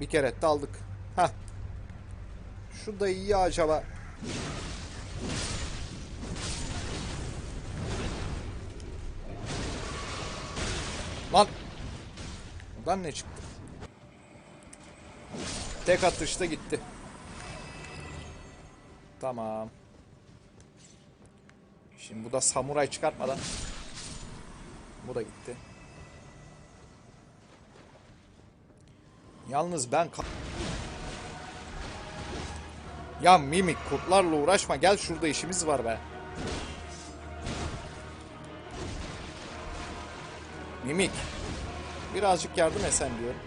Bir kere de aldık. Heh. Şu da iyi acaba. Lan. Buradan ne çıktı? Tek atışta gitti. Tamam. Şimdi bu da samuray çıkartmadan. Bu da gitti. Yalnız ben Ya mimik kurtlarla uğraşma gel şurada işimiz var be. Mimik. Birazcık yardım etsen diyorum.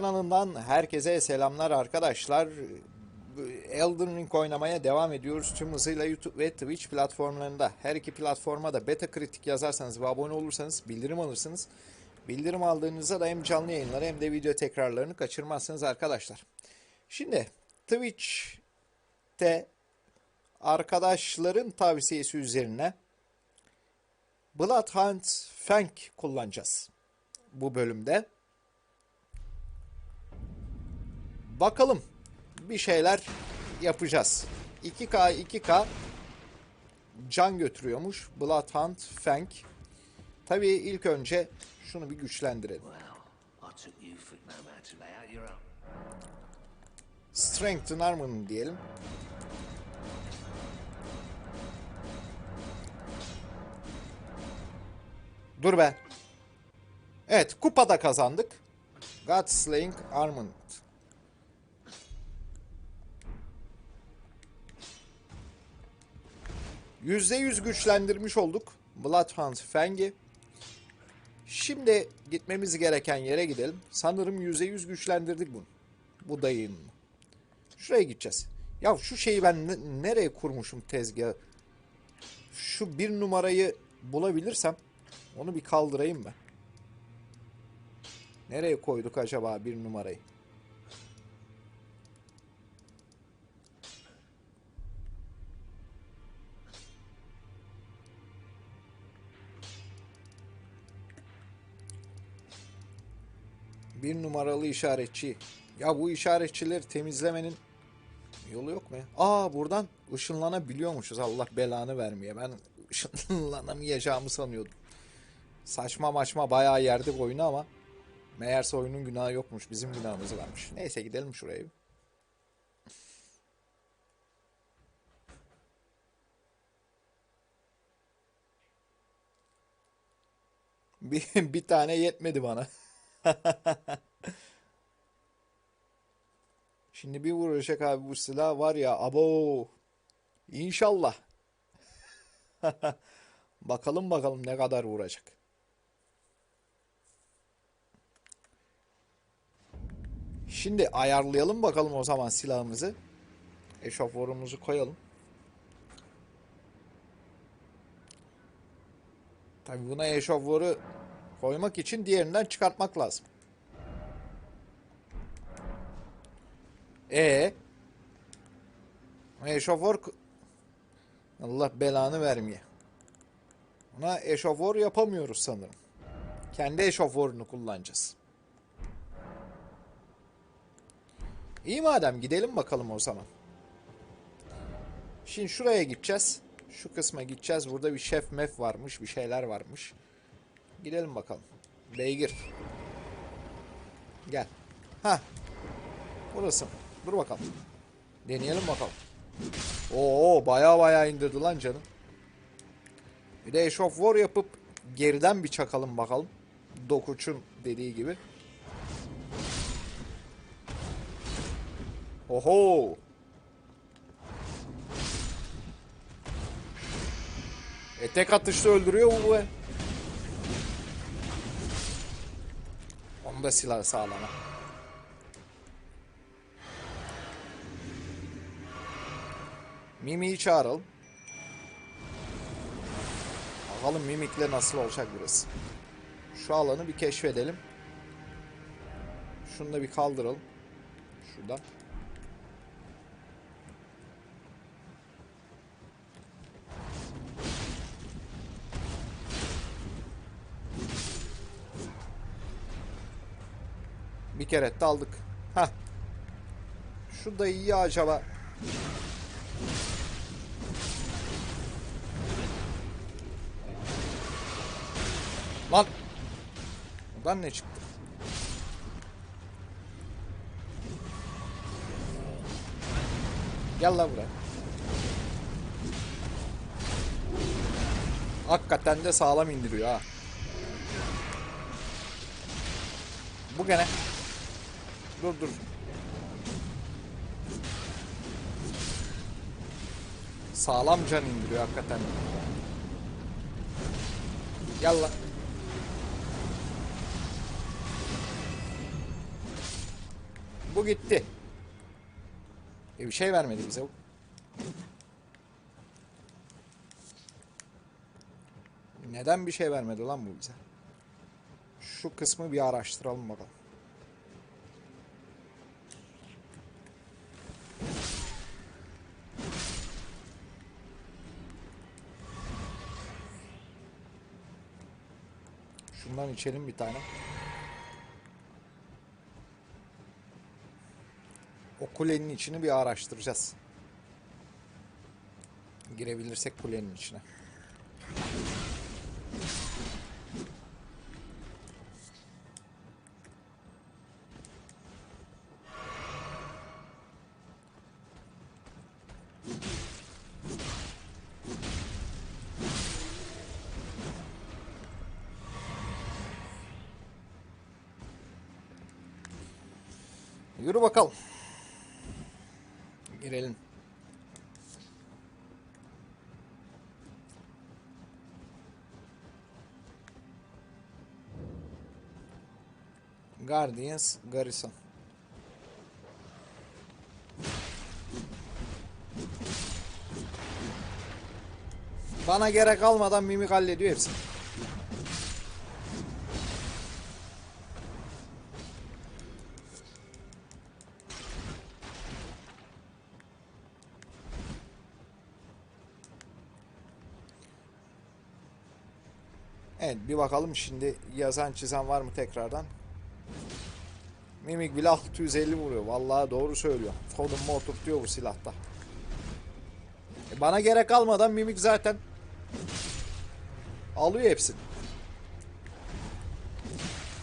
Kanalından herkese selamlar arkadaşlar. Elden Ring oynamaya devam ediyoruz tüm hızıyla YouTube ve Twitch platformlarında. Her iki platforma da Beta Kritik yazarsanız ve abone olursanız bildirim alırsınız. Bildirim aldığınızda da hem canlı yayınları hem de video tekrarlarını kaçırmazsınız arkadaşlar. Şimdi Twitch'te arkadaşların tavsiyesi üzerine Bloodhunt Fang kullanacağız bu bölümde. Bakalım bir şeyler yapacağız. 2K 2K can götürüyormuş Bloodhunt Fang. Tabii ilk önce şunu bir güçlendirelim. Own. Strengthen Armor'ını diyelim. Dur be. Evet kupada kazandık. Godslaying Armament. %100 güçlendirmiş olduk. Bloodhound Fang'i. Şimdi gitmemiz gereken yere gidelim. Sanırım %100 güçlendirdik bunu. Bu dayının. Şuraya gideceğiz. Ya şu şeyi ben ne- nereye kurmuşum tezgahı? Şu bir numarayı bulabilirsem onu bir kaldırayım ben. Nereye koyduk acaba bir numarayı? Bir numaralı işaretçi. Ya bu işaretçileri temizlemenin yolu yok mu ya? Aa buradan ışınlanabiliyormuşuz. Allah belanı vermeye. Ben ışınlanamayacağımı sanıyordum. Saçma maçma bayağı yerdik oyunu ama meğerse oyunun günahı yokmuş. Bizim günahımız varmış. Neyse gidelim şuraya. bir. Bir, bir tane yetmedi bana. Şimdi bir vuracak abi bu silah var ya abo. İnşallah. bakalım bakalım ne kadar vuracak. Şimdi ayarlayalım bakalım o zaman silahımızı. Eşoförümüzü koyalım. Tabii buna eşoförü koymak için diğerinden çıkartmak lazım. E eşoför k- Allah belanı vermeye. Buna eşoför yapamıyoruz sanırım. Kendi eşoförünü kullanacağız. İyi madem gidelim bakalım o zaman. Şimdi şuraya gideceğiz. Şu kısma gideceğiz. Burada bir şef mef varmış. Bir şeyler varmış. Gidelim bakalım. Beygir. Gel. Ha. Burası. Dur bakalım. Deneyelim bakalım. Oo baya baya indirdi lan canım. Bir de of War yapıp geriden bir çakalım bakalım. Dokuç'un dediği gibi. Oho. E tek atışta öldürüyor bu be. Da silah sağlama. Mimi'yi çağıralım. Bakalım Mimik'le nasıl olacak burası. Şu alanı bir keşfedelim. Şunu da bir kaldıralım. Şuradan. Bir kere de aldık. Heh. Şu da iyi acaba. Lan. Buradan ne çıktı? Gel lan buraya. Hakikaten de sağlam indiriyor ha. Bu gene. Dur dur. Sağlam can indiriyor hakikaten. Gel lan. Bu gitti. E bir şey vermedi bize. Neden bir şey vermedi lan bu bize? Şu kısmı bir araştıralım bakalım. Şundan içelim bir tane. O kulenin içini bir araştıracağız. Girebilirsek kulenin içine. Guardians Garrison. Bana gerek kalmadan mimik hallediyor hepsini. Evet bir bakalım şimdi yazan çizen var mı tekrardan. Mimik bile 650 vuruyor. Vallahi doğru söylüyor. Konumu oturtuyor bu silahta. E bana gerek kalmadan Mimik zaten alıyor hepsini.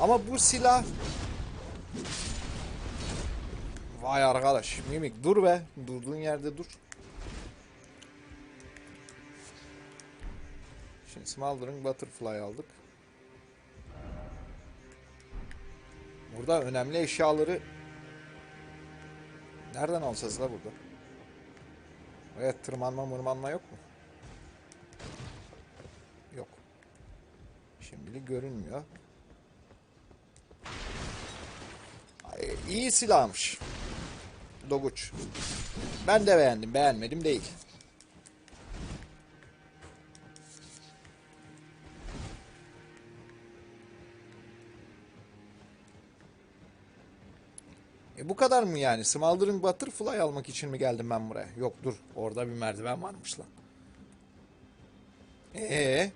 Ama bu silah Vay arkadaş Mimik dur be. Durduğun yerde dur. Şimdi Smoldering Butterfly aldık. Burada önemli eşyaları nereden alacağız la burada? Evet tırmanma mırmanma yok mu? Yok. Şimdilik görünmüyor. Ay, iyi silahmış. Doguç. Ben de beğendim. Beğenmedim değil. E bu kadar mı yani? Smoldering Butterfly almak için mi geldim ben buraya? Yok dur. Orada bir merdiven varmış lan. Ee? E,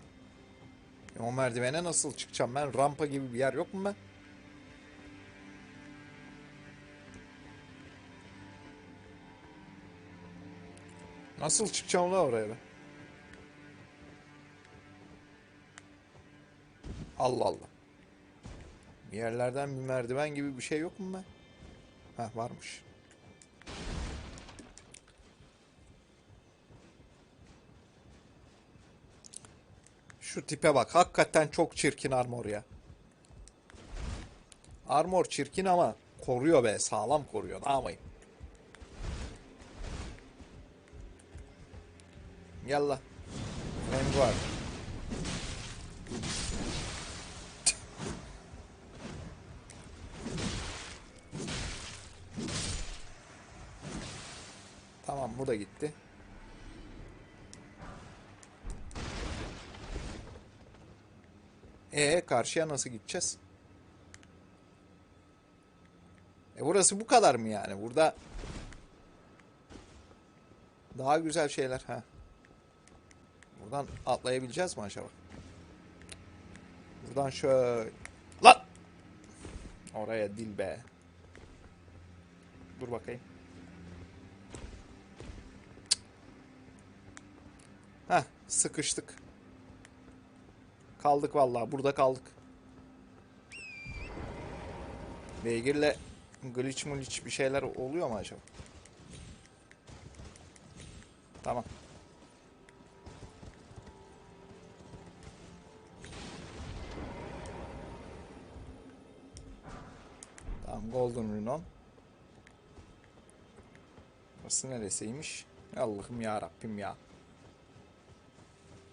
o merdivene nasıl çıkacağım ben? Rampa gibi bir yer yok mu ben? Nasıl çıkacağım la oraya ben? Allah Allah. Bir yerlerden bir merdiven gibi bir şey yok mu ben? Ha varmış. Şu tipe bak. Hakikaten çok çirkin armor ya. Armor çirkin ama koruyor be. Sağlam koruyor. Ne yapayım? Gel la. Tamam bu da gitti. E karşıya nasıl gideceğiz? E burası bu kadar mı yani? Burada daha güzel şeyler. ha. Buradan atlayabileceğiz mi acaba? Buradan şöyle... Lan! Oraya dil be. Dur bakayım. Heh, sıkıştık. Kaldık vallahi. Burada kaldık. Beygirle glitch muliç bir şeyler oluyor mu acaba? Tamam. Tamam Golden Rune. Burası neresiymiş? Allah'ım ya Rabbim ya.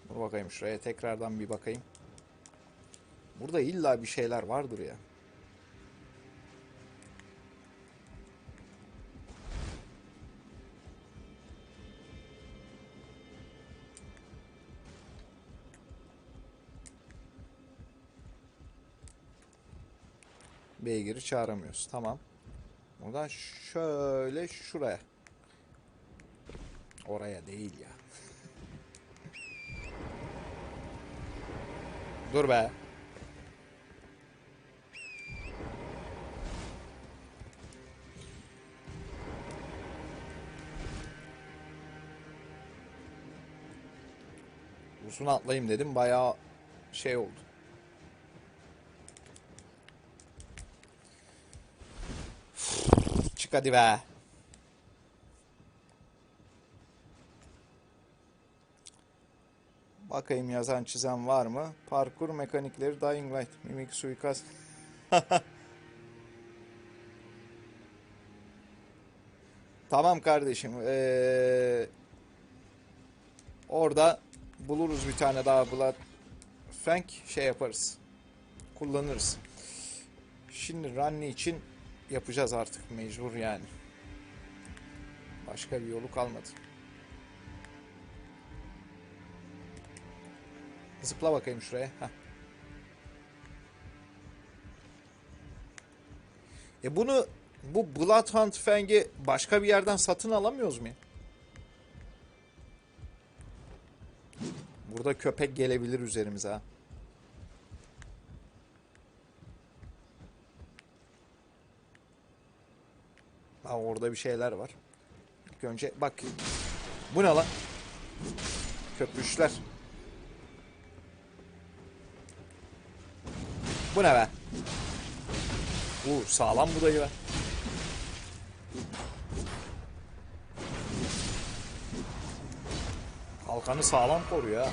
Dur bakayım şuraya tekrardan bir bakayım. Burada illa bir şeyler vardır ya. Beygir'i çağıramıyoruz. Tamam. Buradan şöyle şuraya. Oraya değil ya. Dur be. Uzun atlayayım dedim. Bayağı şey oldu. Çık hadi be. Bakayım yazan çizen var mı? Parkur mekanikleri Dying Light. Mimik suikast. tamam kardeşim. Ee, orada buluruz bir tane daha Blood Frank şey yaparız. Kullanırız. Şimdi Runny için yapacağız artık mecbur yani. Başka bir yolu kalmadı. Zıpla bakayım şuraya. Heh. E bunu bu Bloodhound Fang'i başka bir yerden satın alamıyoruz mu? Burada köpek gelebilir üzerimize. Ha orada bir şeyler var. İlk önce bak. Bu ne lan? Köpüşler. Bu ne be? Uuu sağlam bu dayı be. Kalkanı sağlam koruyor ha.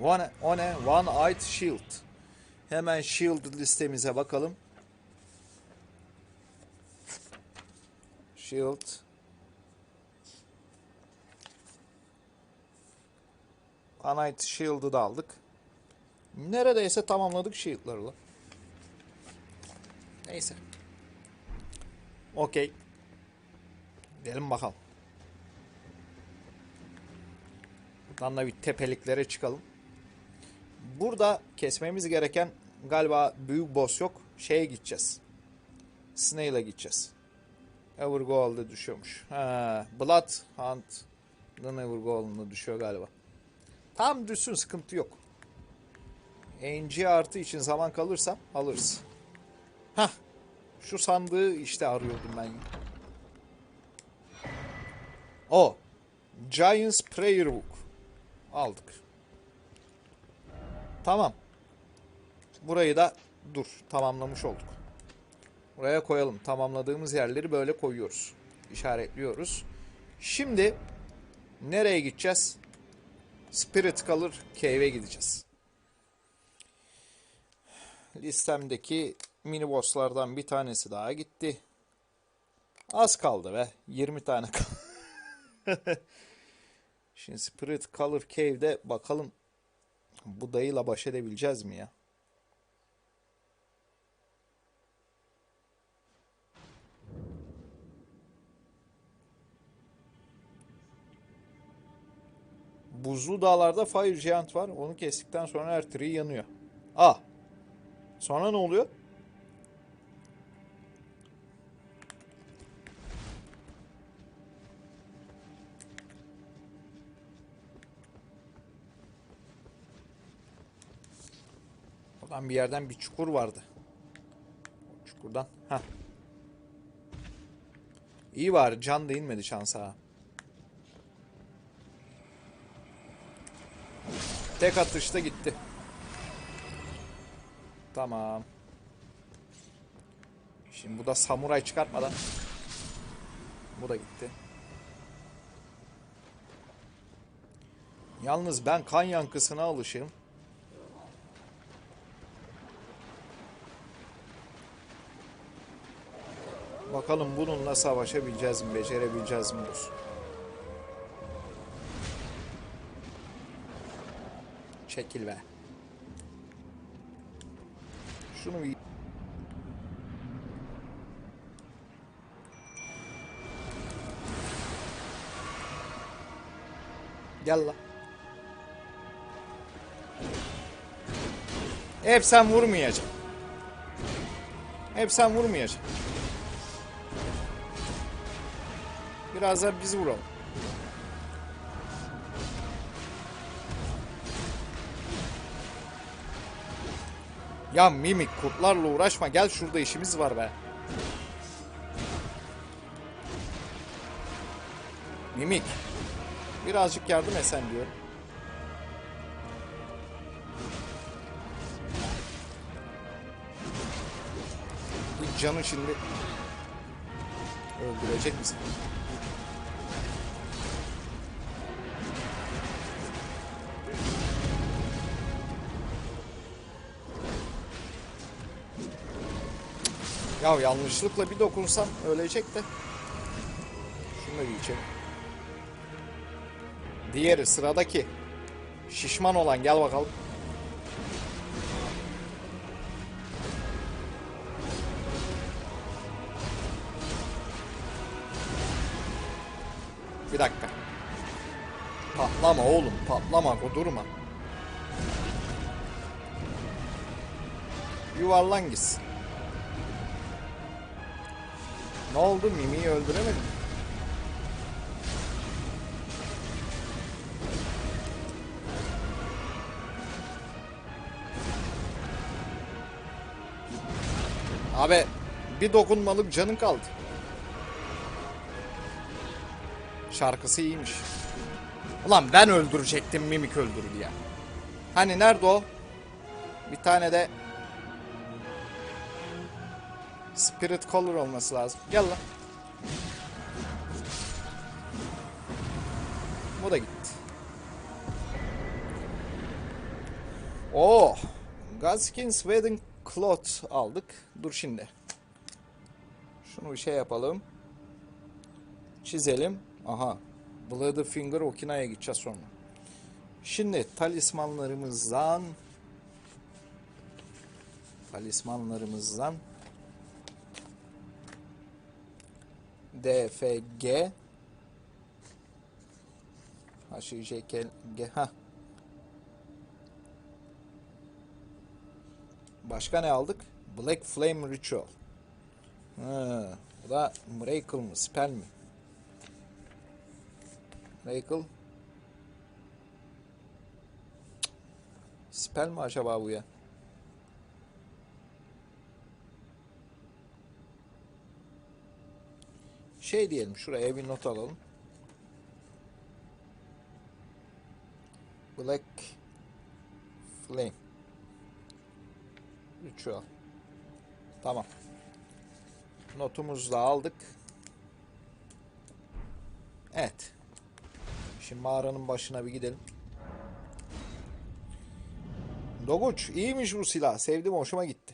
One, o ne? One Eyed Shield. Hemen Shield listemize bakalım. Shield. One Eyed Shield'ı da aldık. Neredeyse tamamladık shield'ları lan. Neyse. Okey. Gidelim bakalım. Buradan da bir tepeliklere çıkalım. Burada kesmemiz gereken galiba büyük boss yok. Şeye gideceğiz. Snail'a gideceğiz. Evergoal'da düşüyormuş. Ha, Blood Hunt'ın Evergoal'ında düşüyor galiba. Tam düşsün sıkıntı yok. NG artı için zaman kalırsa alırız. Hah. Şu sandığı işte arıyordum ben. O. Giant's Prayer Book. Aldık. Tamam. Burayı da dur. Tamamlamış olduk. Buraya koyalım. Tamamladığımız yerleri böyle koyuyoruz. İşaretliyoruz. Şimdi nereye gideceğiz? Spirit Color Cave'e gideceğiz. Listemdeki mini bosslardan bir tanesi daha gitti. Az kaldı be. 20 tane kaldı. Şimdi Spirit Color Cave'de bakalım bu dayıyla baş edebileceğiz mi ya? Buzlu dağlarda Fire Giant var. Onu kestikten sonra her tree yanıyor. Ah. Sonra ne oluyor? Buradan bir yerden bir çukur vardı. Çukurdan. Heh. İyi var can değinmedi şansa. Tek atışta gitti. Tamam. Şimdi bu da samuray çıkartmadan. Bu da gitti. Yalnız ben kan yankısına alışığım. Bakalım bununla savaşabileceğiz mi, becerebileceğiz mi? Dur. Çekil be. Şunu bir... Gel la. Hep sen vurmayacaksın. Hep sen vurmayacaksın. Biraz da biz vuralım. Ya mimik kurtlarla uğraşma gel şurada işimiz var be. Mimik. Birazcık yardım etsen diyorum. Bu canı şimdi öldürecek misin? Ya yanlışlıkla bir dokunsam ölecek de. Şunu da bir içelim. Diğeri sıradaki. Şişman olan gel bakalım. Bir dakika. Patlama oğlum patlama durma. Yuvarlan gitsin. Ne oldu? Mimi'yi öldüremedim. Abi bir dokunmalık canın kaldı. Şarkısı iyiymiş. Ulan ben öldürecektim Mimik öldürdü ya. Hani nerede o? Bir tane de Spirit Color olması lazım. Gel lan. Bu da gitti. Oh. Godskins Wedding Cloth aldık. Dur şimdi. Şunu bir şey yapalım. Çizelim. Aha. Bloody Finger Okina'ya gideceğiz sonra. Şimdi talismanlarımızdan talismanlarımızdan DFG HJK ha Başka ne aldık? Black Flame Ritual. Ha, bu da Miracle mı? Spell mi? Miracle. Spell mi acaba bu ya? Şey diyelim şuraya bir not alalım. Black Flame Ritual. Tamam. Notumuzu da aldık. Evet. Şimdi mağaranın başına bir gidelim. Doguç iyiymiş bu silah. Sevdim hoşuma gitti.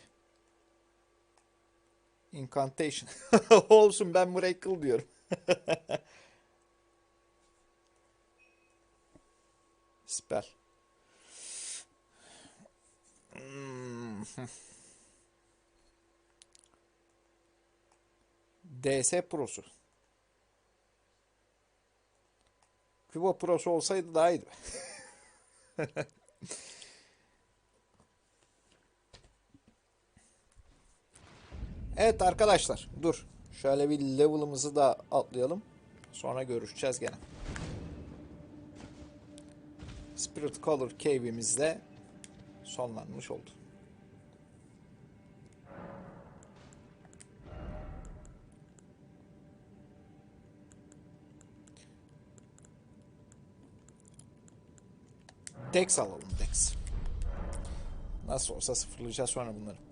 Incantation. Olsun ben Miracle diyorum. Spell. Hmm. DS Pro'su. Vivo Pro'su olsaydı daha iyiydi. Evet arkadaşlar dur. Şöyle bir level'ımızı da atlayalım. Sonra görüşeceğiz gene. Spirit Color Cave'imiz de sonlanmış oldu. Dex alalım Dex. Nasıl olsa sıfırlayacağız sonra bunları.